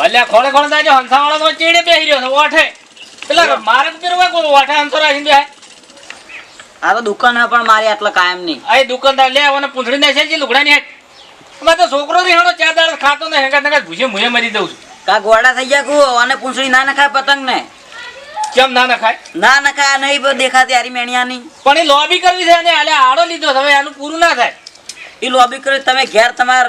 ઓલ્યા ખોળે ખોળે તાજો હંસાવાળો તો ચીડે બેહી રહ્યો છે ઓઠે. પેલા મારે તો પેરવા કોઈ ઓઠે હંસો રાખીને બેહે આ તો દુકાન હે પણ મારી આટલા કાયમ નહીં. આ દુકાનદાર લે મને પૂંછડી નાખે છે લુગડાની હેઠ. અમે તો છોકરો રીહાણો ચાર દાળ ખાતો ને હેંગા નગા ભૂસે મુએ મરી દઉં છું. કા ગોડા થઈ ગયા કુ અને પૂંછડી ના નખાય પતંગ ને કેમ ના નખાય? ના નખાય નહીં દેખાતી હારી મેણિયાની. પણ એ લોબી કરવી છે અને આલે આડો લીધો હવે આનું પૂરું ના થાય. એ લોબી કરી તમે ઘેર તમાર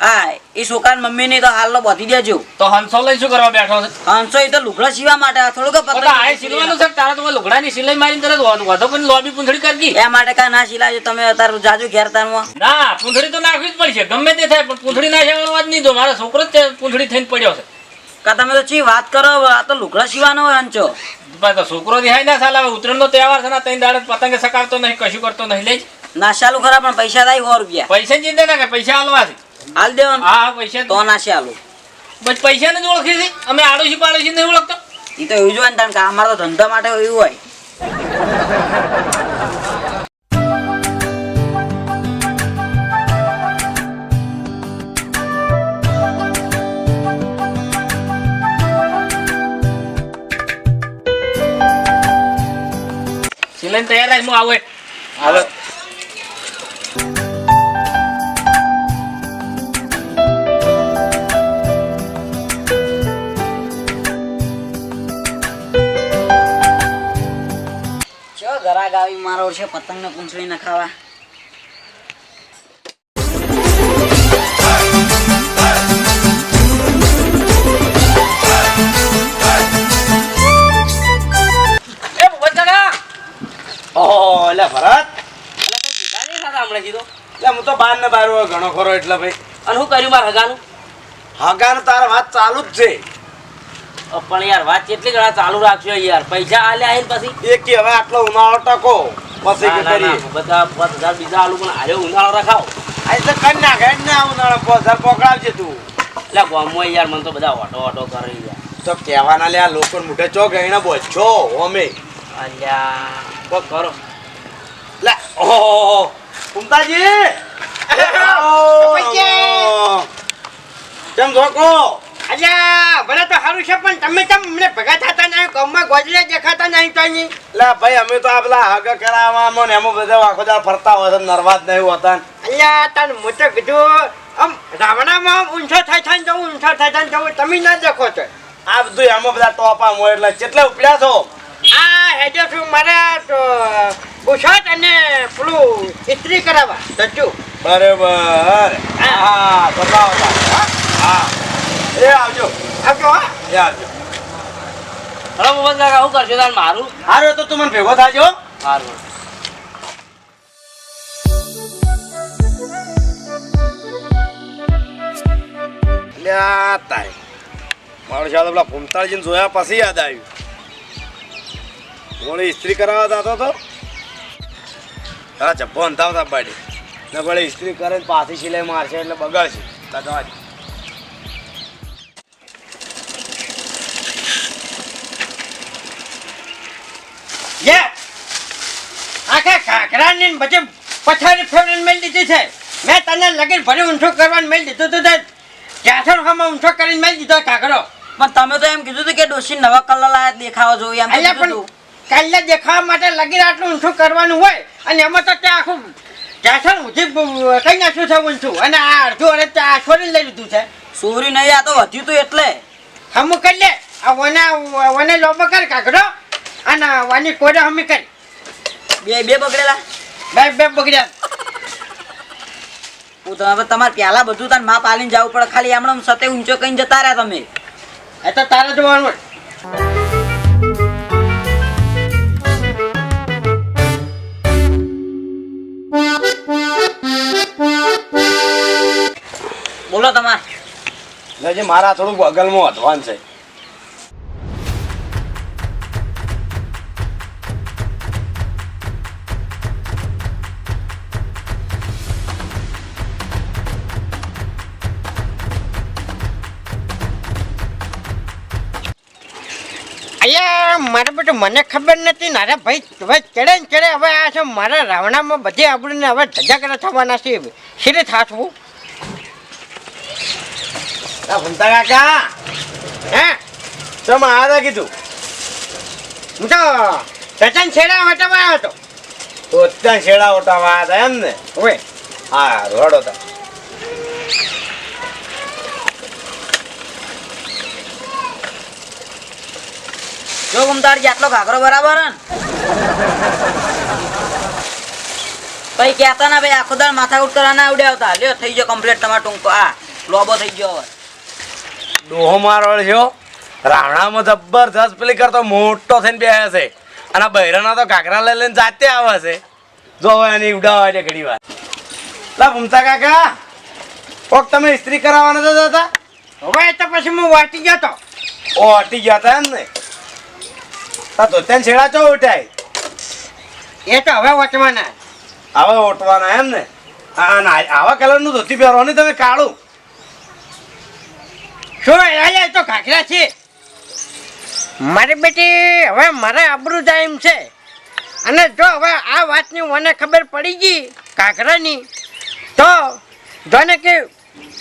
આ એ છોકરા મમ્મી ની તો હાલ બધી દેજો. તો હંસો લઈ શું કરવા બેઠો છે? પાંચસો એ તો લુગડા સીવા માટે થોડુંક તો આ પતંગ છે તારા તો લુગડાની સિલાઈ મારીને તરત વધો પણ લોબી પૂંછડી કરકી એ માટે કા ના સિલાજો તમે અતાર જાજુ ઘેર તારમાં. ના પૂંછડી તો નાખવી જ પડશે ગમે તે થાય પણ પૂંછડી નાખ્યા વાત નહીં તો મારો છોકરો જ પૂંછડી થઈને પડ્યો છે. કા તમે તો ચી વાત કરો આ તો લુગડા સીવાનો હોય હંચો. તો છોકરો દેહાય ના સાલા ઉત્તરાયણ નો તહેવાર છે ને તઈ દાડે પતંગ સકાવતો નહીં કશું કરતો નહીં લે ચાલુ ખરા પણ પૈસા થાય સો રૂપિયા. પૈસા ચિંતા ના કે પૈસા હાલવા છે હાલ દેવાનું. હા પૈસા તો નાશાલું બસ પૈસા ને જ ઓળખી છે અમે આડોશી પાડોશી ને ઓળખતો. એ તો એવું જોવાનું હોય કે અમારા તો ધંધા માટે એવું હોય. તૈયાર રાખ હું આવે ગરાગ આવી મારો છે પતંગ ને પૂંછડી નખાવા એટલે ભરત? હમણાં કીધું? એટલે હું તો બાર ને બાર ઘણો ખરો એટલે ભાઈ. અને શું કર્યું મારા હગાનું? હગાનું તારા વાત ચાલુ જ છે. પણ યાર વાત કેટલી ઘણા ચાલુ રાખજો યાર. પૈસા આલ્યા આઈને પછી? એક કે હવે આટલો ઉનાળો ટકો. પછી કે ના, બધા પાંચ હજાર બીજા આલુ પણ આરે ઉનાળો રખાવ. આ તો કરી નાખે જ ને ઉનાળો ઉનાળો હજાર પકડાવજે તું. એટલે ગામમાં યાર મને તો બધા ઓટો ઓટો કરે યાર. તો કહેવાના લે આ લોકો મોઢે ચો ગઈને બોછો ઓમે અલ્યા કોક કરો. લે ઓહો કુમતાજી કેમ જોકો અલ્યા ભલે તો સારું છે પણ તમે કેમ અમને ભેગા થતા નહીં? ગામમાં ગોજલે દેખાતા નહીં તો નહીં લે ભાઈ અમે તો આ પેલા હગ કરાવવામાં ને એમાં બધા આખો દાડો ફરતા હોય છે નહીં હોતા. અલ્યા તને હું તો કીધું આમ રાવણામાં ઊંચો થાય થાય ને જવું ઊંચો થાય થાય ને જવું તમે ના દેખો છો આ બધું એમાં બધા ટોપા હોય એટલે કેટલે ઉપડ્યા છો? આ હેજો છું મારા તો બુશર્ટ અને પેલું ઇસ્ત્રી કરાવવા. સચ્ચું બરાબર. હા બતાવો. હા? એ આવજો. આવજો હા? એ આવજો. હલો મોહમ્મદ કાકા શું કરશો તાર મારું? હારું તો તું મને ભેગો થાજો હારું. લ્યા તાય મારો શાળા પેલા ભૂમતાળજીને જોયા પછી યાદ આવ્યું. વળી ઇસ્ત્રી કરાવવા જતો તો. હા જબ્બો અંધાવતા બાડી ને વળી ઇસ્ત્રી કરે પાછી સિલાઈ મારશે એટલે બગાડશે. આજ. લે. આખા ઘાઘરાની ને બધી પથારી ફેરવીને મેળ દીધી છે. મેં તને લગીન ભરી ઊંચો કરવાનું મેળ દીધું તું તે જાસર હામાં ઊંચો કરીને મેળ દીધો ઘાઘરો. પણ તમે તો એમ કીધું હતું કે ડોશી નવા કલર લાયા દેખાવા જોઈએ એમ પણ હતું. કાલે દેખાવા માટે લગીન આટલું ઊંઠું કરવાનું હોય અને એમાં તો ત્યાં આખું જાસર ઊંચી કઈ નાખ્યું છે ઊંચું અને આ અડધું અને ત્યાં છોડીને લઈ લીધું છે. સોરી નહીં આ તો વધ્યું તું એટલે. હમું કરી લે. આ વને વને લોબો કર કાગડો અને વાની કોડા હમી કરી બે બે બગડેલા. બે બે બગડ્યા. હું તો હવે તમારે પહેલા બધું તાર માપ આલીને જવું પડે. ખાલી એમણે સતે ઊંચો કઈ જતા રહ્યા તમે. એ તો તારે જવાનું બોલો તમાર. લેજે મારા થોડુંક અગલમાં અધવાન છે. અલ્યા મારે બધું મને ખબર નથી. નારા ભાઈ હવે ચડે ને ચડે હવે આ છે મારા રાવણામાં બધી આપણને હવે ધજાકરા થવાના છે. શીરે થાથવું ભૂમતા કાકા. હે? ચમ આ કીધું. હું તો સચન છેડા વટાવા આવ્યો હતો. તો છેડા આવ્યા હતા એમ ને ઓય. હા રોડો તા. જો ગુમતાડજી આટલો ઘાઘરો બરાબર હે ને. પછી કહેતા ના ભાઈ આખો દાળ માથા ઉઠ કરવા ના આવડ્યા લ્યો થઈ ગયો કમ્પ્લીટ તમારો ટૂંકો. આ લોબો થઈ ગયો હવે. ડોહો મારો છો રાવણામાં જબરજસ્ત પેલી કરતો મોટો થઈને બેસે છે. અને બૈરાના તો ઘાઘરા લઈ લઈને જાતે આવે છે. જો હવે એની ઉડાવવા છે ઘડી વાર. લા ભૂમતા કાકા. કોક તમે ઇસ્ત્રી કરાવવાના જતા? હતા હવે તો પછી હું વાટી ગયો તો. ઓ વાટી ગયા હતા એમ ને. તા ધોત્યાન છેડા ચો ઉઠાય? એ તો હવે વચવાના હવે ઓટવાના એમ ને? હા ના આવા કલરનું ધોતી પહેરવાની તમે કાળું. શું એ તો ઘાઘરા છે? મારી બેટી હવે મારે આબરૂ જાય એમ છે. અને જો હવે આ વાતની મને ખબર પડી ગઈ ઘાઘરાની તો જોને કે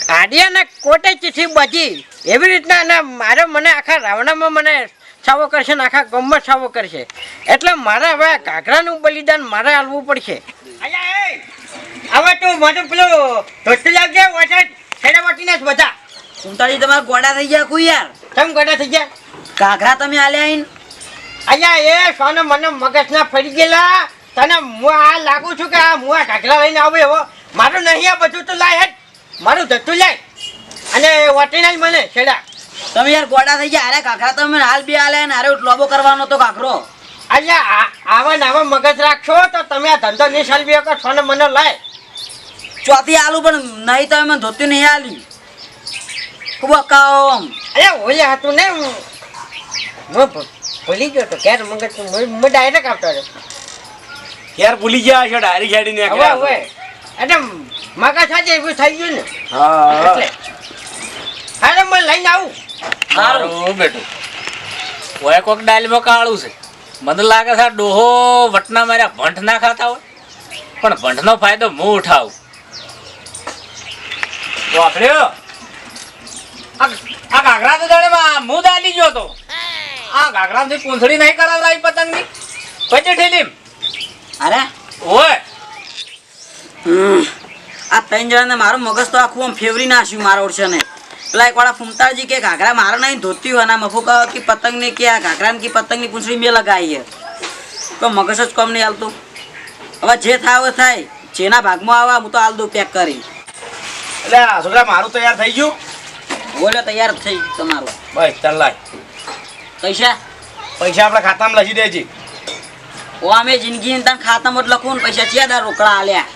આડિયાને કોટે ચીઠી બચી એવી રીતના અને મારે મને આખા રાવણામાં મને સાવો કરશે ને આખા ગમમાં સાવો કરશે. એટલે મારે હવે આ ઘાઘરાનું બલિદાન મારે આલવું પડશે. હવે તું મારું પેલું ધોતું લાગજે વચન છેડા વટીને જ બધા. ગુમતાડજી તમારા ગોડા થઈ ગયા કું યાર? કેમ ગોડા થઈ ગયા? ઘાઘરા તમે આલ્યા આવીને અહીંયા એ સોને મને મગજના ફરી ગયેલા. તને હું આ લાગુ છું કે આ હું આ ઢાકલા લઈને આવું એવો? મારું નહીં આ બધું તો લાય હેડ. મારું ધતું લાય. અને વટીને જ મને છેડા. તમે યાર ગોડા થઈ ગયા. અરે કાકરા તમે હાલ બે આલે ને. અરે લોબો કરવાનો તો કાકરો. અહીંયા આવા ને મગજ રાખશો તો તમે આ ધંધો નહીં સાલવી શકો ને મને લાય. ચોથી આલું પણ નહીં તમે મને ધોતું નહીં આલી ખૂબ અકાઓ આમ. અરે ઓલે હતું ને હું ભૂલી ગયો તો ક્યારે મગજ હું ડાયરેક્ટ આવતો રહ્યો. યાર ભૂલી ગયા છે ડાયરી ખેડીને હવે હવે. એટલે મગજ આજે એવું થઈ ગયું ને. હા એટલે અરે મને લઈને આવું. મારું બેટું ઓય કોક ડાયલમાં કાળું છે. મને લાગે છે ડોહો વટના માર્યા ભંઠ ના ખાતા હોય. પણ ભંઠનો ફાયદો હું ઉઠાવું. વાપર્યો આ આ ઘાઘરા તો જાણે હું દાલી ગયો તો. આ ઘાઘરાથી પૂંછડી નહીં કરાવડાવી પતંગની. પછી ઠેલી અરે. ઓય. આ ત્રણ જણાને મારું મગજ તો આખું આમ ફેવરી નાખ્યું મારા ઓળશે ને પેલા એકવાળા ફૂમતાજી કે ઘાઘરા મારો નહીં ધોતી હોય ના મફુ કહો કે પતંગ ને કે આ ઘાઘરા ને કે પતંગની પૂંછડી મેં લગાવી તો મગજ જ કમ નહીં હાલતું. હવે જે થાય હવે થાય. જેના ભાગમાં આવે હું તો હાલ દઉં પેક કરી. એટલે છોકરા મારું તૈયાર થઈ ગયું? બોલે તૈયાર થઈ તમારું. બસ ચાલ લાય. પૈસા? પૈસા આપણા ખાતામાં લખી દેજે. ઓ અમે જિંદગી તને ખાતામાં જ લખું ને પૈસા ચિયાદાર રોકડા આલ્યા.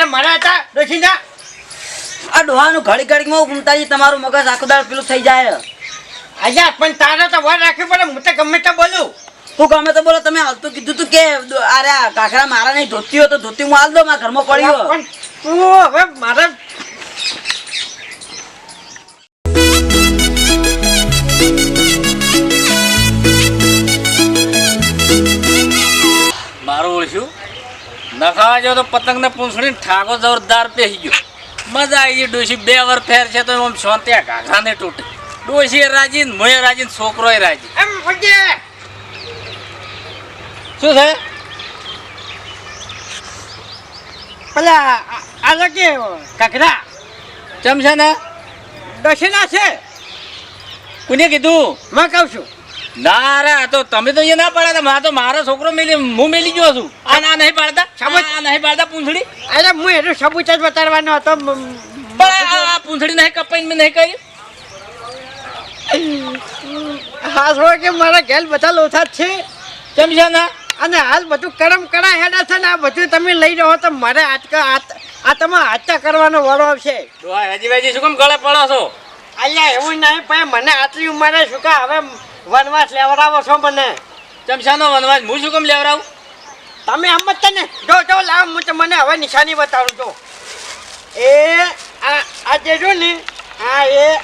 ઘાઘરા મારા હતા ડોશીના આ ડોહાનું ઘડી ઘડીમાં ફૂમતાજી તમારું મગજ આખો દાળ પેલું થઈ જાય. અહીંયા પણ તારે તો વાર રાખવી પડે હું તો ગમે તે બોલું. તું ગમે તો બોલો તમે હાલતું કીધું તું કે અરે કાકરા મારા નહીં ધોતી હોય તો ધોતી હું હાલ દો મારા ઘરમાં પડી પણ તું હવે મારું નખાવા જો તો પતંગને ને ઠાકો જોરદાર પેહી ગયો. મજા આવી ગઈ ડોશી બે વાર ફેર છે તો આમ શાંતિ આ ઘાઘરા ને તૂટે. ડોશી રાજી ને મોય રાજી ને છોકરો રાજી. શું છે? પેલા આ- આ કાકરા ચમ છે ને? ડોશીના છે. કોને કીધું? મેં કહું છું. ના રે આ તો તમે તો એ ના પાડતા મારા તો મારો છોકરો મેલી હું મેલી ગયો છું. આ ના નહીં પાડતા? સમજ. આ નહીં પાડતા પૂંછડી? અરે હું એટલું સબૂત જ બતાડવાનો હતો. પણ આ- પૂંછડી નહીં કપાઈને મેં નહીં કરી. હા છો કે મારા ઘેર બધા લોથા જ છે. કેમ છે ને? અને હાલ બધું કરમ કરા હેડા છે ને આ બધું તમે લઈ જાઓ તો મારે આજકા આ- તમે હાચા કરવાનો વારો આવશે. હજી શું કેમ ગળે પડો છો? અલ્યા એવું નહીં પણ મને આટલી ઉંમરે શું કે હવે વનવાસ લેવડાવો છો મને. ચમ શાનો વનવાસ? હું શું કેમ લેવડાવું? તમે આમ જ તને જો જો લાવ હું મને હવે નિશાની બતાવું છું એ આ આ જે જો ને આ એ